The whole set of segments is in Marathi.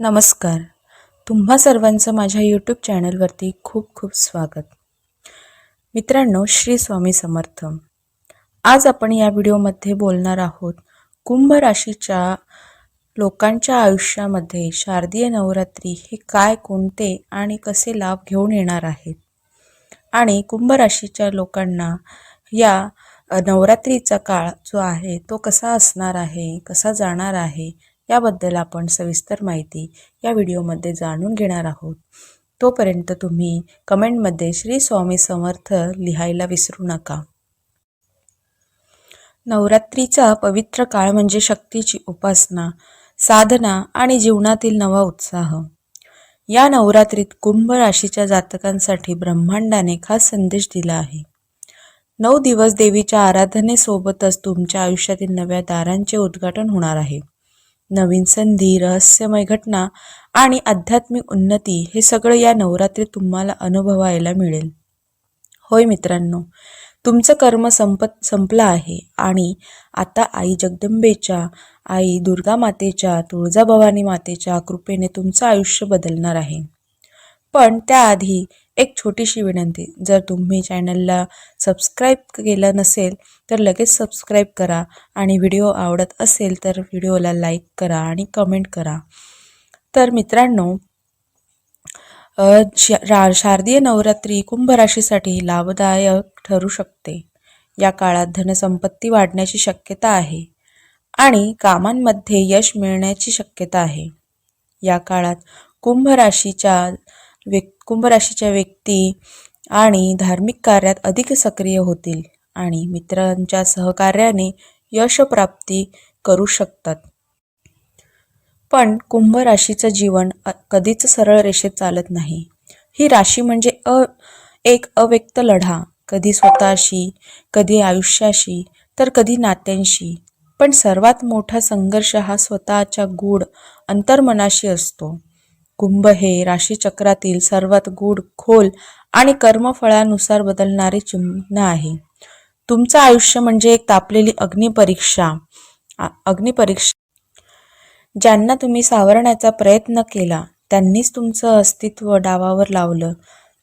नमस्कार. तुम्हा सर्वांचं माझ्या यूट्यूब चॅनलवरती खूप खूप स्वागत. मित्रांनो श्री स्वामी समर्थ. आज आपण या व्हिडिओमध्ये बोलणार आहोत कुंभ राशीच्या लोकांच्या आयुष्यामध्ये शारदीय नवरात्री हे काय कोणते आणि कसे लाभ घेऊन येणार आहेत? आणि कुंभ राशीच्या लोकांना या नवरात्रीचा काळ जो आहे तो कसा असणार आहे कसा जाणार आहे याबद्दल आपण सविस्तर माहिती या व्हिडिओमध्ये जाणून घेणार आहोत. तोपर्यंत तुम्ही कमेंटमध्ये श्री स्वामी समर्थ लिहायला विसरू नका. नवरात्रीचा पवित्र काळ म्हणजे शक्तीची उपासना साधना आणि जीवनातील नवा उत्साह. या नवरात्रीत कुंभ राशीच्या जातकांसाठी ब्रह्मांडाने खास संदेश दिला आहे. नऊ दिवस देवीच्या आराधनेसोबतच तुमच्या आयुष्यातील नव्या दारांचे उद्घाटन होणार आहे. नवीन संधी रहस्यमय घटना आणि आध्यात्मिक उन्नती हे सगळं या नवरात्रीत तुम्हाला अनुभवायला मिळेल. होय मित्रांनो तुमचं कर्म संपत संपलं आहे आणि आता आई जगदंबेच्या आई दुर्गा मातेच्या तुळजाभवानी मातेच्या कृपेने तुमचं आयुष्य बदलणार आहे. पण त्याआधी एक छोटीशी विनंती जर तुम्ही चॅनलला सबस्क्राईब केलं नसेल तर लगेच सबस्क्राईब करा आणि व्हिडिओ आवडत असेल तर व्हिडिओला लाईक करा आणि कमेंट करा. तर मित्रांनो शा- रा- शारदीय नवरात्री कुंभ राशीसाठी लाभदायक ठरू शकते. या काळात धनसंपत्ती वाढण्याची शक्यता आहे आणि कामांमध्ये यश मिळण्याची शक्यता आहे. या काळात कुंभ राशीच्या व्यक्ती कुंभ राशीच्या व्यक्ती आणि धार्मिक कार्यात अधिक सक्रिय होतील आणि मित्रांच्या सहकार्याने यशप्राप्ती करू शकतात. पण कुंभ राशीचं जीवन कधीच सरळ रेषेत चालत नाही. ही राशी म्हणजे अ एक अव्यक्त लढा. कधी स्वतःशी कधी आयुष्याशी तर कधी नात्यांशी. पण सर्वात मोठा संघर्ष हा स्वतःच्या गूढ अंतर्मनाशी असतो. कुंभ हे राशीचक्रातील सर्वात गूढ खोल आणि कर्मफळानुसार बदलणारे चिन्ह आहे. तुमचं आयुष्य म्हणजे एक तापलेली अग्निपरीक्षा अग्निपरीक्षा. ज्यांना तुम्ही सावरण्याचा प्रयत्न केला त्यांनीच तुमचं अस्तित्व डावावर लावलं.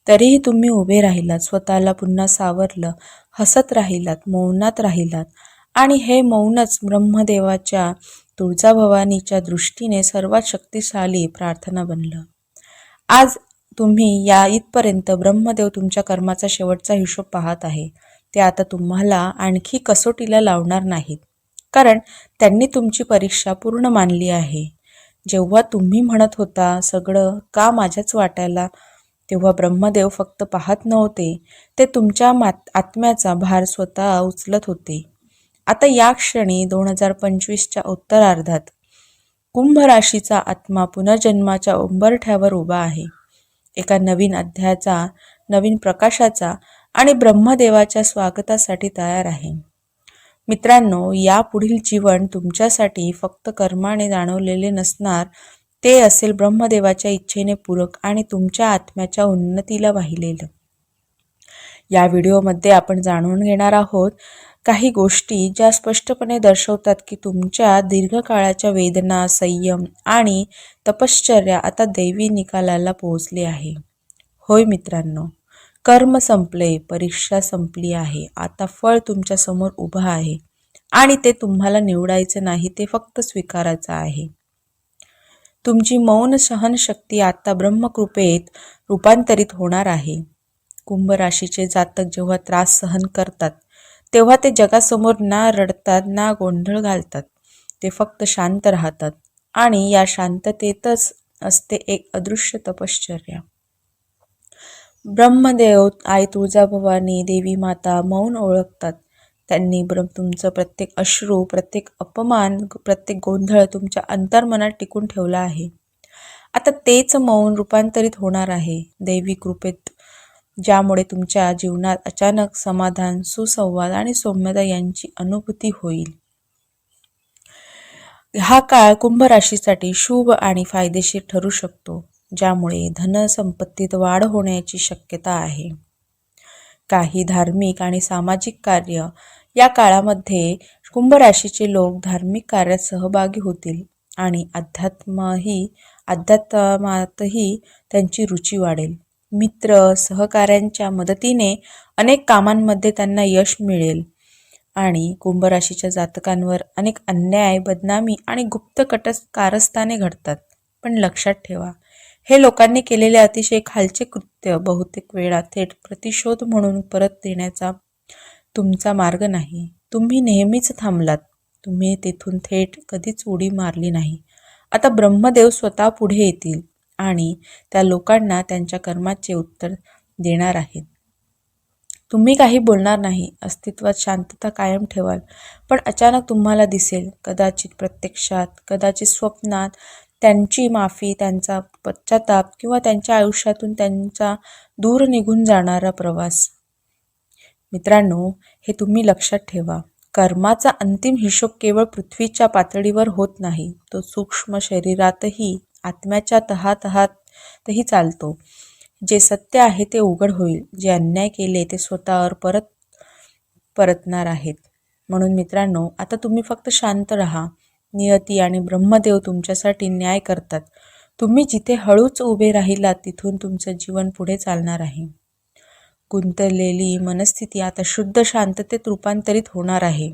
तरीही तुम्ही उभे राहिलात स्वतःला पुन्हा सावरलं हसत राहिलात मौनात राहिलात. आणि हे मौनच ब्रह्मदेवाच्या तुळजाभवानीच्या दृष्टीने सर्वात शक्तिशाली प्रार्थना बनलं. आज तुम्ही या इथपर्यंत ब्रह्मदेव तुमच्या कर्माचा शेवटचा हिशोब पाहत आहे. ते आता तुम्हाला आणखी कसोटीला लावणार नाहीत. कारण त्यांनी तुमची परीक्षा पूर्ण मानली आहे. जेव्हा तुम्ही म्हणत होता सगळं का माझ्याच वाटायला? तेव्हा ब्रह्मदेव फक्त पाहत नव्हते. ते तुमच्या मात आत्म्याचा भार स्वतः उचलत होते. आता या क्षणी दोन हजार पंचवीसच्या उत्तरार्धात कुंभ राशीचा आत्मा पुनर्जन्माच्या उंबरठ्यावर उभा आहे. एका नवीन अध्यायाचा नवीन प्रकाशाचा आणि ब्रह्मदेवाच्या स्वागतासाठी तयार आहे. मित्रांनो या पुढील जीवन तुमच्यासाठी फक्त कर्माने जाणवलेले नसणार ते असेल ब्रह्मदेवाच्या इच्छेने पूरक आणि तुमच्या आत्म्याच्या उन्नतीला वाहिलेलं. या व्हिडिओमध्ये आपण जाणून घेणार आहोत काही गोष्टी ज्या स्पष्टपणे दर्शवतात की तुमच्या दीर्घकाळाच्या वेदना संयम आणि तपश्चर्या आता दैवी निकालाला पोहोचली आहे. होय मित्रांनो कर्म संपले परीक्षा संपली आहे. आता फळ तुमच्यासमोर उभं आहे आणि ते तुम्हाला निवडायचं नाही ते फक्त स्वीकारायचं आहे. तुमची मौन सहनशक्ती आता ब्रह्मकृपेत रूपांतरित होणार आहे. कुंभ राशीचे जातक जेव्हा त्रास सहन करतात तेव्हा ते जगासमोर ना रडतात ना गोंधळ घालतात. ते फक्त शांत राहतात. आणि या शांततेतच असते एक अदृश्य तपश्चर्या. ब्रह्मदेव आई तुळजाभवानी देवी माता मौन ओळखतात. त्यांनी ब्रह्म तुमचं प्रत्येक अश्रू प्रत्येक अपमान प्रत्येक गोंधळ तुमच्या अंतर्मनात टिकून ठेवला आहे. आता तेच मौन रूपांतरित होणार आहे. दैवी कृपेत ज्यामुळे तुमच्या जीवनात अचानक समाधान सुसंवाद आणि सौम्यता यांची अनुभूती होईल. हा काळ कुंभ राशीसाठी शुभ आणि फायदेशीर ठरू शकतो ज्यामुळे धनसंपत्तीत वाढ होण्याची शक्यता आहे. काही धार्मिक आणि सामाजिक कार्य या काळामध्ये कुंभ राशीचे लोक धार्मिक कार्यात सहभागी होतील आणि अध्यात्मही अध्यात्मातही त्यांची रुची वाढेल. मित्र सहकाऱ्यांच्या मदतीने अनेक कामांमध्ये त्यांना यश मिळेल. आणि कुंभराशीच्या जातकांवर अनेक अन्याय बदनामी आणि गुप्त कटस कारस्थाने घडतात. पण लक्षात ठेवा हे लोकांनी केलेले अतिशय खालचे कृत्य बहुतेक वेळा थेट प्रतिशोध म्हणून परत देण्याचा तुमचा मार्ग नाही. तुम्ही नेहमीच थांबलात. तुम्ही तेथून थेट कधीच उडी मारली नाही. आता ब्रह्मदेव स्वतः पुढे येतील. आणि त्या लोकांना त्यांच्या कर्माचे उत्तर देणार आहेत. तुम्ही काही बोलणार नाही अस्तित्वात शांतता कायम ठेवाल पण अचानक तुम्हाला दिसेल कदाचित प्रत्यक्षात कदाचित स्वप्नात त्यांची माफी त्यांचा पश्चाताप किंवा त्यांच्या आयुष्यातून त्यांचा दूर निघून जाणारा प्रवास. मित्रांनो हे तुम्ही लक्षात ठेवा कर्माचा अंतिम हिशोब केवळ पृथ्वीच्या पातळीवर होत नाही तो सूक्ष्म शरीरातही आत्म्याच्या तहातहातही चालतो. जे सत्य आहे ते उघड होईल. जे अन्याय केले ते स्वतःवर परत परतणार आहेत. म्हणून मित्रांनो आता तुम्ही फक्त शांत राहा. नियती आणि ब्रह्मदेव तुमच्यासाठी न्याय करतात. तुम्ही जिथे हळूच उभे राहिलात तिथून तुमचं जीवन पुढे चालणार आहे. गुंतलेली मनस्थिती आता शुद्ध शांततेत रूपांतरित होणार आहे.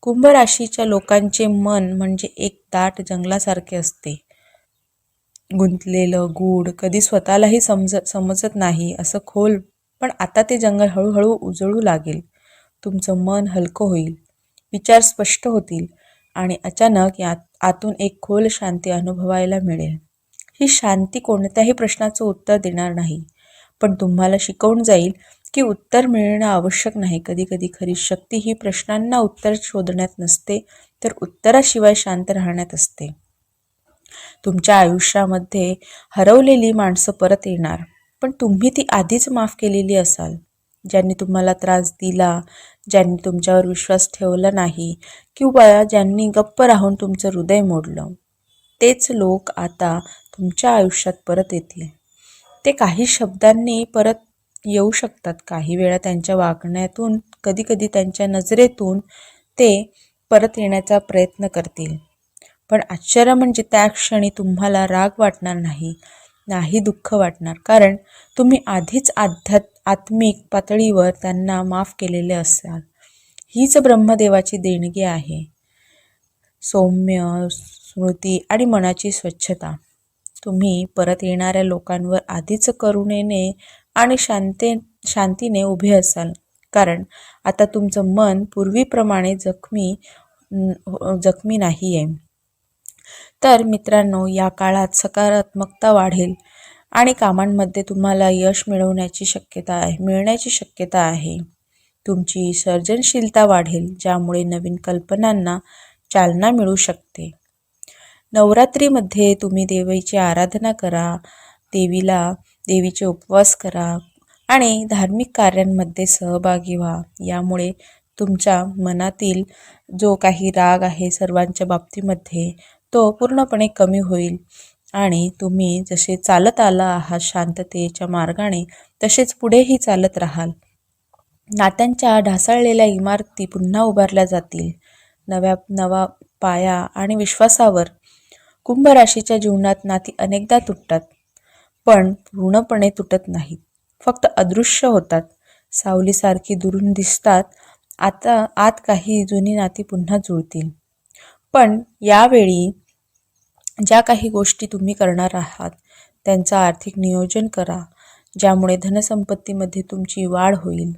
कुंभ राशीच्या लोकांचे मन म्हणजे एक दाट जंगलासारखे असते. गुंतलेलं गूढ कधी स्वतःलाही समज समजत नाही असं खोल पण आता ते जंगल हळूहळू उजळू लागेल. तुमचं मन हलकं होईल. विचार स्पष्ट होतील आणि अचानक यात आतून एक खोल शांती अनुभवायला मिळेल. ही शांती कोणत्याही प्रश्नाचं उत्तर देणार नाही. पण तुम्हाला शिकवून जाईल की उत्तर मिळणं आवश्यक नाही. कधीकधी खरी शक्ती ही प्रश्नांना उत्तर शोधण्यात नसते तर उत्तराशिवाय शांत राहण्यात असते. तुमच्या आयुष्यामध्ये हरवलेली माणसं परत येणार. पण तुम्ही ती आधीच माफ केलेली असाल. ज्यांनी तुम्हाला त्रास दिला ज्यांनी तुमच्यावर विश्वास ठेवला नाही किंवा ज्यांनी गप्प राहून तुमचं हृदय मोडलं तेच लोक आता तुमच्या आयुष्यात परत येतील. ते काही शब्दांनी परत येऊ शकतात. काही वेळा त्यांच्या वागण्यातून कधीकधी त्यांच्या नजरेतून ते परत येण्याचा प्रयत्न करतील. पण आश्चर्य म्हणजे त्या क्षणी तुम्हाला राग वाटणार नाही नाही दुःख वाटणार. कारण तुम्ही आधीच आध्यात आत्मिक पातळीवर त्यांना माफ केलेले असाल. हीच ब्रह्मदेवाची देणगी आहे. सौम्य स्मृती आणि मनाची स्वच्छता. तुम्ही परत येणाऱ्या लोकांवर आधीच करुणेने आणि शांते शांतीने उभे असाल. कारण आता तुमचं मन पूर्वीप्रमाणे जखमी जखमी नाही आहे तर मित्रांनो या काळात सकारात्मकता वाढेल आणि कामांमध्ये तुम्हाला यश मिळवण्याची शक्यता आहे मिळण्याची शक्यता आहे. तुमची सर्जनशीलता वाढेल ज्यामुळे नवीन कल्पनांना चालना मिळू शकते. नवरात्रीमध्ये तुम्ही देवीची आराधना करा देवीला देवीचे उपवास करा आणि धार्मिक कार्यांमध्ये सहभागी व्हा. यामुळे तुमच्या मनातील जो काही राग आहे सर्वांच्या बाबतीमध्ये तो पूर्णपणे कमी होईल. आणि तुम्ही जसे चालत आला आहात शांततेच्या मार्गाने तसेच पुढेही चालत राहाल. नात्यांच्या ढासळलेल्या इमारती पुन्हा उभारल्या जातील. नव्या नवा पाया आणि विश्वासावर कुंभ राशीच्या जीवनात नाती अनेकदा तुटतात पण पूर्णपणे तुटत नाहीत. फक्त अदृश्य होतात. सावलीसारखी दुरून दिसतात. आता आत काही जुनी नाती पुन्हा जुळतील. पण यावेळी ज्या काही गोष्टी तुम्ही करणार आहात त्यांचं आर्थिक नियोजन करा ज्यामुळे धनसंपत्तीमध्ये तुमची वाढ होईल.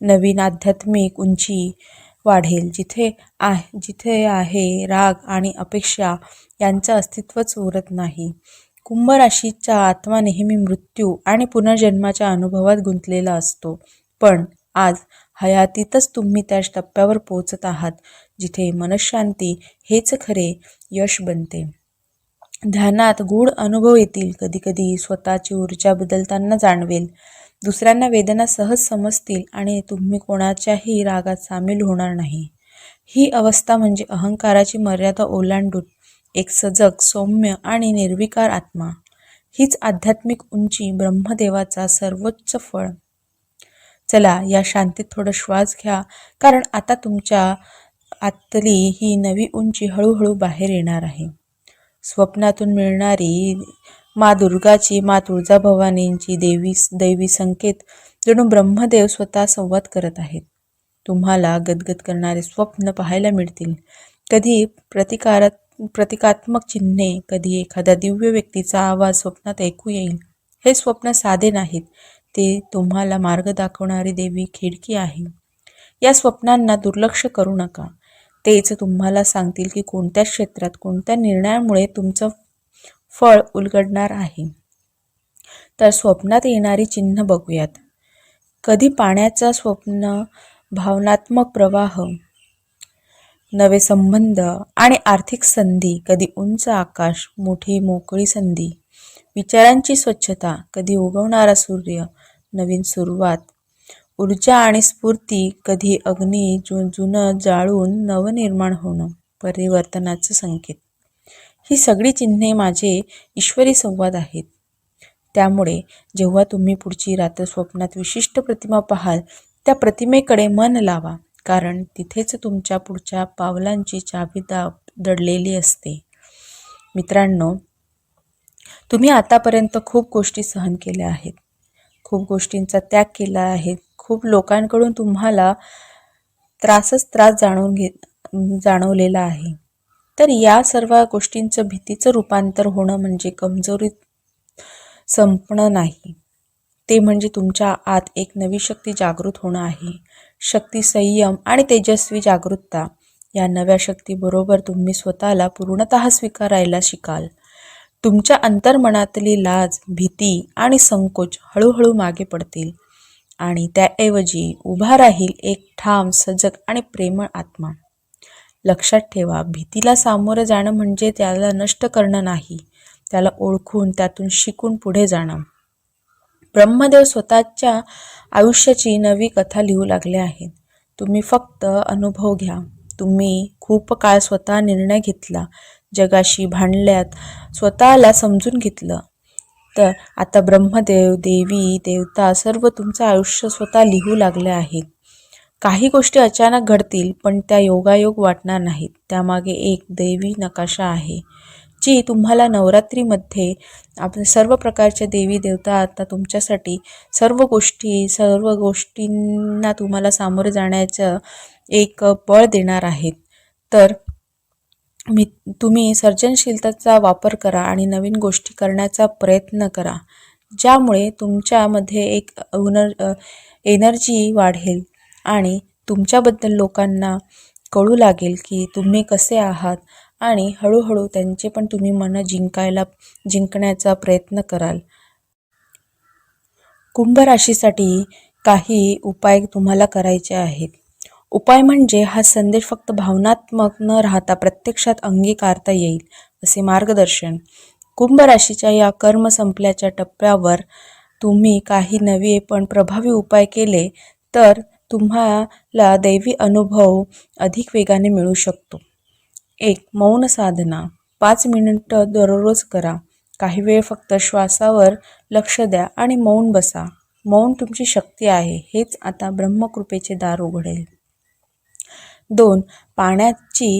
नवीन आध्यात्मिक उंची वाढेल जिथे आह जिथे आहे राग आणि अपेक्षा यांचं अस्तित्वच उरत नाही. कुंभ राशीचा आत्मा नेहमी मृत्यू आणि पुनर्जन्माच्या अनुभवात गुंतलेला असतो. पण आज हयातीतच तुम्ही त्या टप्प्यावर पोचत आहात जिथे मनशांती हेच खरे यश बनते. ध्यानात गूढ अनुभव येतील कधीकधी स्वतःची ऊर्जा बदलताना जाणवेल. दुसऱ्यांना वेदना सहज समजतील आणि तुम्ही कोणाच्याही रागात सामील होणार नाही. ही अवस्था म्हणजे अहंकाराची मर्यादा ओलांडून एक सजग सौम्य आणि निर्विकार आत्मा. हीच आध्यात्मिक उंची ब्रह्मदेवाचा सर्वोच्च फळ. चला या शांतीत थोडं श्वास घ्या कारण आता तुमच्या आतली ही नवी उंची हळूहळू बाहेर येणार आहे. स्वप्नातून मिळणारी मा दुर्गाची मा तुळजाभवानींची देवी दैवी संकेत जणू ब्रह्मदेव स्वतः संवाद करत आहेत. तुम्हाला गदगद करणारे स्वप्न पाहायला मिळतील. कधी प्रतिकारात प्रतिकात्मक चिन्हे कधी एखादा दिव्य व्यक्तीचा आवाज स्वप्नात ऐकू येईल. हे स्वप्न साधे नाहीत ते तुम्हाला मार्ग दाखवणारी देवी खिडकी आहे. या स्वप्नांना दुर्लक्ष करू नका. तेच तुम्हाला सांगतील की कोणत्या क्षेत्रात कोणत्या निर्णयामुळे तुमचं फळ उलगडणार आहे. तर स्वप्नात येणारी चिन्ह बघूयात. कधी पाण्याचा स्वप्न भावनात्मक प्रवाह नवे संबंध आणि आर्थिक संधी कधी उंच आकाश मोठी मोकळी संधी विचारांची स्वच्छता कधी उगवणारा सूर्य नवीन सुरुवात ऊर्जा आणि स्फूर्ती कधी अग्नी जु जुनं जाळून नवनिर्माण होणं परिवर्तनाचं संकेत. ही सगळी चिन्हे माझे ईश्वरी संवाद आहेत. त्यामुळे जेव्हा तुम्ही पुढची रात्र स्वप्नात विशिष्ट प्रतिमा पाहाल त्या प्रतिमेकडे मन लावा कारण तिथेच तुमच्या पुढच्या पावलांची चावी दा दडलेली असते. मित्रांनो तुम्ही आतापर्यंत खूप गोष्टी सहन केल्या आहेत. खूप गोष्टींचा त्याग केला आहे. खूप लोकांकडून तुम्हाला त्रासच त्रास जाणून घे जाणवलेला आहे. तर या सर्व गोष्टींचं भीतीचं रूपांतर होणं म्हणजे कमजोरीत संपणं नाही. ते म्हणजे तुमच्या आत एक नवी शक्ती जागृत होणं आहे. शक्ती संयम आणि तेजस्वी जागृतता या नव्या शक्तीबरोबर तुम्ही स्वतःला पूर्णत स्वीकारायला शिकाल. तुमच्या अंतर्मनातली लाज भीती आणि संकोच हळूहळू मागे पडतील. आणि त्याऐवजी उभा राहील एक ठाम सजग आणि प्रेमळ आत्मा. लक्षात ठेवा भीतीला सामोरं जाणं म्हणजे त्याला नष्ट करणं नाही. त्याला ओळखून त्यातून शिकून पुढे जाणं. ब्रह्मदेव स्वतःच्या आयुष्याची नवी कथा लिहू लागले आहेत. तुम्ही फक्त अनुभव घ्या. तुम्ही खूप काळ स्वतः निर्णय घेतला. जगाशी भांडल्यात स्वतःला समजून घेतलं. तर आता ब्रह्मदेव देवी देवता सर्व तुमचं आयुष्य स्वतः लिहू लागले आहेत. काही गोष्टी अचानक घडतील पण त्या योगायोग वाटणार नाहीत. त्यामागे एक देवी नकाशा आहे जी तुम्हाला नवरात्रीमध्ये आपण सर्व प्रकारच्या देवी देवता आता तुमच्यासाठी सर्व गोष्टी सर्व गोष्टींना तुम्हाला सामोरे जाण्याचं एक बळ देणार आहेत. तर मी तुम्ही सर्जनशीलतेचा वापर करा आणि नवीन गोष्टी करण्याचा प्रयत्न करा ज्यामुळे तुमच्यामध्ये एक उनर एनर्जी वाढेल आणि तुमच्याबद्दल लोकांना कळू लागेल की तुम्ही कसे आहात आणि हळूहळू त्यांचे पण तुम्ही मन जिंकायला जिंकण्याचा प्रयत्न कराल. कुंभ राशीसाठी काही उपाय तुम्हाला करायचे आहेत. उपाय म्हणजे हा संदेश फक्त भावनात्मक न राहता प्रत्यक्षात अंगीकारता येईल असे मार्गदर्शन. कुंभ राशीच्या या कर्म संपल्याच्या टप्प्यावर तुम्ही काही नवे पण प्रभावी उपाय केले तर तुम्हाला दैवी अनुभव अधिक वेगाने मिळू शकतो. एक मौन साधना. पाच मिनिटं दररोज करा. काही वेळ फक्त श्वासावर लक्ष द्या आणि मौन बसा. मौन तुमची शक्ती आहे हेच आता ब्रह्मकृपेचे दार उघडेल. दोन पाण्याची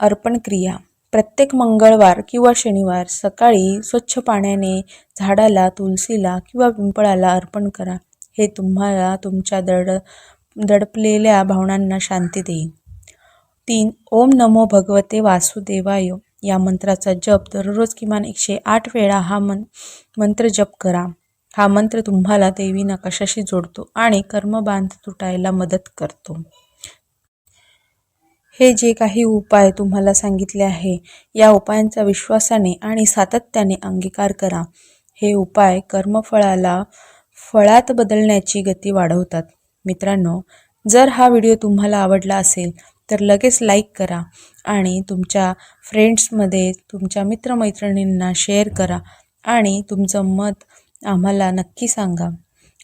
अर्पण क्रिया प्रत्येक मंगळवार किंवा शनिवार सकाळी स्वच्छ पाण्याने झाडाला तुलसीला किंवा पिंपळाला अर्पण करा. हे तुम्हाला तुमच्या दड दडपलेल्या भावनांना शांती देईल. तीन ओम नमो भगवते वासुदेवाय. या मंत्राचा जप दररोज किमान एकशे आठ वेळा हा मन मंत्र जप करा. हा मंत्र तुम्हाला देवी नकाशाशी जोडतो आणि कर्मबांध तुटायला मदत करतो. हे जे काही उपाय तुम्हाला सांगितले आहे या उपायांचा विश्वासाने आणि सातत्याने अंगीकार करा. हे उपाय कर्मफळाला फळात बदलण्याची गती वाढवतात. मित्रांनो जर हा व्हिडिओ तुम्हाला आवडला असेल तर लगेच लाईक करा आणि तुमच्या फ्रेंड्समध्ये तुमच्या मित्रमैत्रिणींना शेअर करा आणि तुमचं मत आम्हाला नक्की सांगा.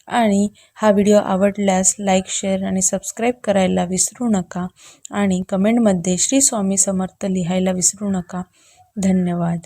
आणि हा व्हिडिओ आवडल्यास लाईक शेअर आणि सबस्क्राईब करायला विसरू नका. आणि कमेंटमध्ये श्री स्वामी समर्थ लिहायला विसरू नका. धन्यवाद.